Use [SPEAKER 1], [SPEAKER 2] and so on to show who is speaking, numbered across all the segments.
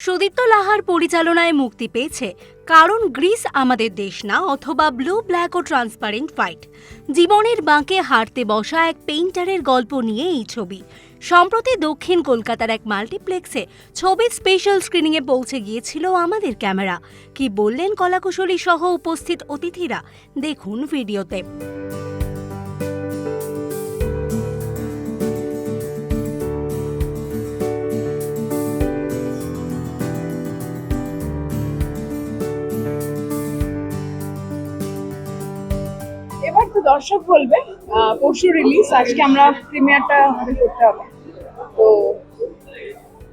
[SPEAKER 1] সুদীপ্ত লাহার পরিচালনায় মুক্তি পেয়েছে কারণ গ্রিস আমাদের দেশ না, অথবা ব্লু, ব্ল্যাক ও ট্রান্সপারেন্ট ফাইট জীবনের বাঁকে হারতে বসা এক পেইন্টারের গল্প নিয়ে এই ছবি। সম্প্রতি দক্ষিণ কলকাতার এক মাল্টিপ্লেক্সে ছবির স্পেশাল স্ক্রিনিংয়ে পৌঁছে গিয়েছিল আমাদের ক্যামেরা। কি বললেন কলাকুশলী সহ উপস্থিত অতিথিরা, দেখুন ভিডিওতে।
[SPEAKER 2] দর্শক বলবে পরশু রিলিজ আজকে আমরা প্রিমিয়ারটা আমাদের করতে হবে। তো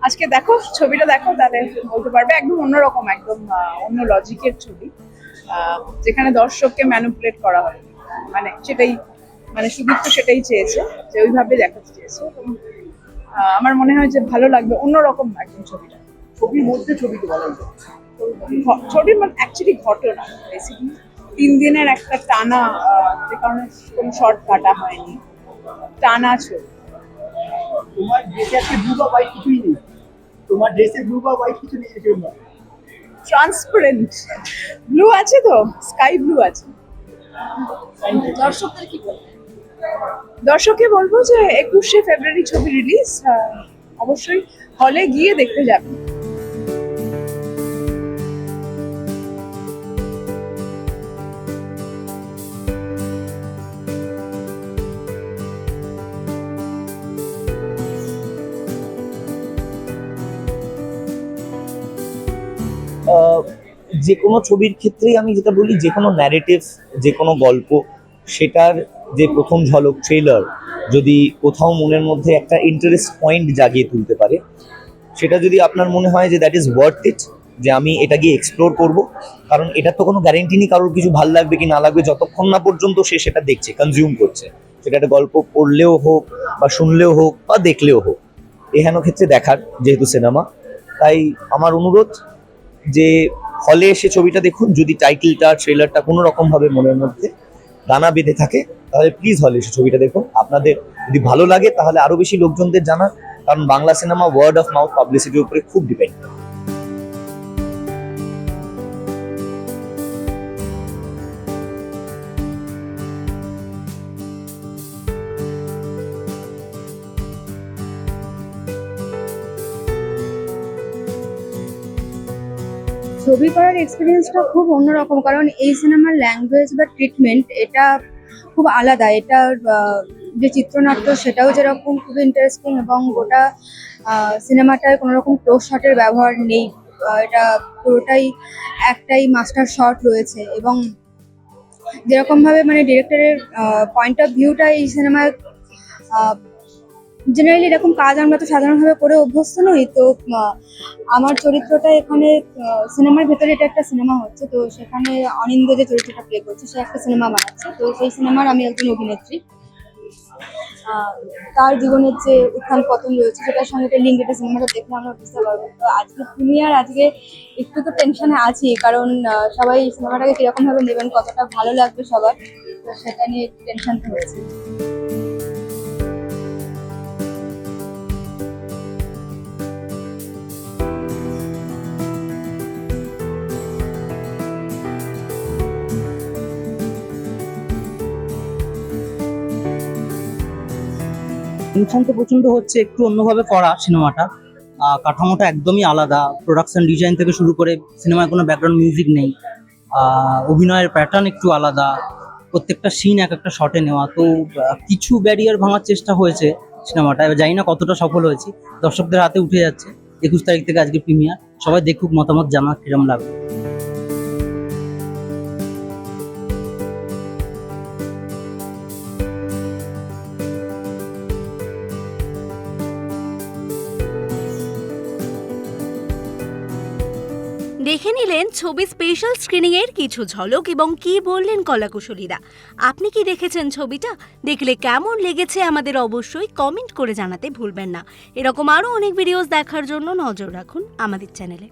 [SPEAKER 2] আজকে দেখো ছবিটা দেখো তাহলে বলতে পারবে একদম অন্যরকম একদম অন্য লজিকের ছবি যেখানে দর্শককে ম্যানুপুলেট করা হয়। মানে সেটাই মানে সুদীপ্ত সেটাই চেয়েছে যে ওইভাবে দেখাতে চেয়েছে। আমার মনে হয় যে ভালো লাগবে অন্যরকম একদম ছবিটা।
[SPEAKER 3] ছবির মধ্যে ছবিকে বলা যায়।
[SPEAKER 2] ছবির মানে অ্যাকচুয়ালি ঘটনা বেসিক্যালি তিন দিনের একটা টানা কারণে কোনো শর্ট কাটা হয়নি। টানা ছবি
[SPEAKER 3] তোমার ড্রেসে আজকে ব্লু বা হোয়াইট কিছুই নেই। তোমার ড্রেসে ব্লু বা হোয়াইট কিছু নেই
[SPEAKER 2] ট্রান্সপারেন্ট ব্লু আছে তো? স্কাই ব্লু আছে। দর্শকদের কি বলব দর্শককে বলব যে একুশে ফেব্রুয়ারি ছবি রিলিজ অবশ্যই হলে গিয়ে দেখতে যাবেন
[SPEAKER 4] যে কোনো ছবির ক্ষেত্রেই আমি যেটা বলি, যে কোনো ন্যারেটিভ যে কোনো গল্প, সেটার যে প্রথম ঝলক ট্রেলার যদি কোথাও মনের মধ্যে একটা ইন্টারেস্ট পয়েন্ট জাগিয়ে তুলতে পারে, সেটা যদি আপনার মনে হয় যে দ্যাট ইজ ওয়ার্থ ইট যে আমি এটা গিয়ে এক্সপ্লোর করব, কারণ এটার তো কোনো গ্যারেন্টি নেই কারোর কিছু ভালো লাগবে কি না লাগবে, যতক্ষণ না পর্যন্ত সে সেটা দেখছে কনজিউম করছে। সেটা একটা গল্প পড়লেও হোক বা শুনলেও হোক বা দেখলেও হোক। এহেন ক্ষেত্রে দেখার, যেহেতু সিনেমা তাই আমার অনুরোধ যে হলে এসে ছবিটা দেখুন, যদি টাইটেলটা ট্রেলারটা কোনো রকম ভাবে মনের মধ্যে দানা বেঁধে থাকে, তাহলে প্লিজ হলে এসে ছবিটা দেখুন। আপনাদের যদি ভালো লাগে, তাহলে আরও বেশি লোকজনদের জানা কারণ Bangla cinema word of mouth পাবলিসিটির উপরে খুব ডিপেন্ড
[SPEAKER 5] ছবি করার এক্সপিরিয়েন্সটা খুব অন্যরকম, কারণ এই সিনেমার ল্যাঙ্গুয়েজ বা ট্রিটমেন্ট এটা খুব আলাদা। এটার যে চিত্রনাট্য সেটাও যেরকম খুব ইন্টারেস্টিং এবং গোটা সিনেমাটায় কোনো রকম ক্লোজ শটের ব্যবহার নেই। এটা পুরোটাই একটাই মাস্টার শট রয়েছে এবং যেরকমভাবে মানে ডিরেক্টরের পয়েন্ট অফ ভিউটা এই সিনেমায় জেনারেলি এরকম কাজ আমরা তো সাধারণভাবে করে অভ্যস্ত নই, তো আমার চরিত্রটা এখানে সিনেমার ভেতরে এটা একটা সিনেমা হচ্ছে, তো সেখানে অনিন্দ যে চরিত্রটা প্লে করছে, সে একটা সিনেমা বানাচ্ছে, তো সেই সিনেমার আমি একজন অভিনেত্রী। তার জীবনের যে উত্থান পতন রয়েছে, সেটার সঙ্গে একটা লিঙ্ক এটা সিনেমাটা দেখলে আমরা বুঝতে পারব। তো আজকে প্রিমিয়ার আজকে একটু তো টেনশনে আছি, কারণ সবাই সিনেমাটাকে কীরকম ভাবে নেবেন, কতটা ভালো লাগবে সবার, তো সেটা নিয়ে টেনশন হয়েছে
[SPEAKER 6] তো প্রচণ্ড হচ্ছে, একটু অন্যভাবে করা সিনেমাটা। কাঠামোটা একদমই আলাদা। প্রোডাকশন ডিজাইন থেকে শুরু করে সিনেমায় কোনো ব্যাকগ্রাউন্ড মিউজিক নেই। অভিনয়ের প্যাটার্ন একটু আলাদা। প্রত্যেকটা সিন এক একটা শটে নেওয়া। তো কিছু ব্যারিয়ার ভাঙার চেষ্টা হয়েছে সিনেমাটা। এবার জানি না কতটা সফল হয়েছি। দর্শকদের হাতে উঠে যাচ্ছে। একুশ তারিখ থেকে আজকে প্রিমিয়ার সবাই দেখুক মতামত জানা কিরম লাগবে।
[SPEAKER 1] দেখে নিলেন ছবি স্পেশাল স্ক্রিনিংয়ের কিছু ঝলক এবং কি বললেন কলাকুশলীরা। আপনি কি দেখেছেন ছবিটা? দেখলে কেমন লেগেছে আমাদের অবশ্যই কমেন্ট করে জানাতে ভুলবেন না। এরকম আরও অনেক ভিডিওস দেখার জন্য নজর রাখুন আমাদের চ্যানেলে